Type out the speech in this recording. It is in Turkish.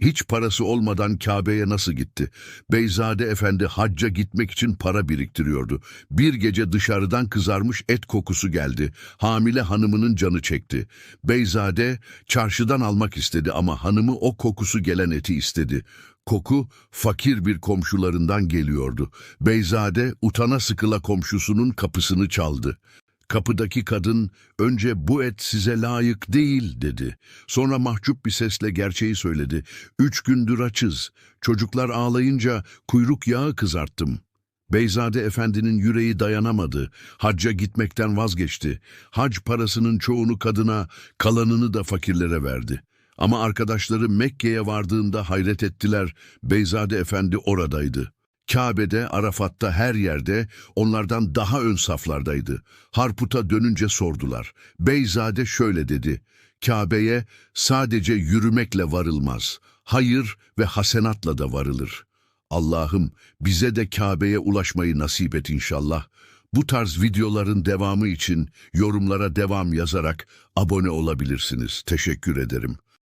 Hiç parası olmadan Kabe'ye nasıl gitti? Beyzade Efendi hacca gitmek için para biriktiriyordu. Bir gece dışarıdan kızarmış et kokusu geldi. Hamile hanımının canı çekti. Beyzade çarşıdan almak istedi ama hanımı o kokusu gelen eti istedi. Koku fakir bir komşularından geliyordu. Beyzade utana sıkıla komşusunun kapısını çaldı. Kapıdaki kadın önce bu et size layık değil dedi. Sonra mahcup bir sesle gerçeği söyledi. Üç gündür açız. Çocuklar ağlayınca kuyruk yağı kızarttım. Beyzade Efendi'nin yüreği dayanamadı. Hacca gitmekten vazgeçti. Hac parasının çoğunu kadına, kalanını da fakirlere verdi. Ama arkadaşları Mekke'ye vardığında hayret ettiler. Beyzade Efendi oradaydı. Kabe'de, Arafat'ta her yerde onlardan daha ön saflardaydı. Harput'a dönünce sordular. Beyzade şöyle dedi. Kabe'ye sadece yürümekle varılmaz. Hayır ve hasenatla da varılır. Allah'ım bize de Kabe'ye ulaşmayı nasip et inşallah. Bu tarz videoların devamı için yorumlara devam yazarak abone olabilirsiniz. Teşekkür ederim.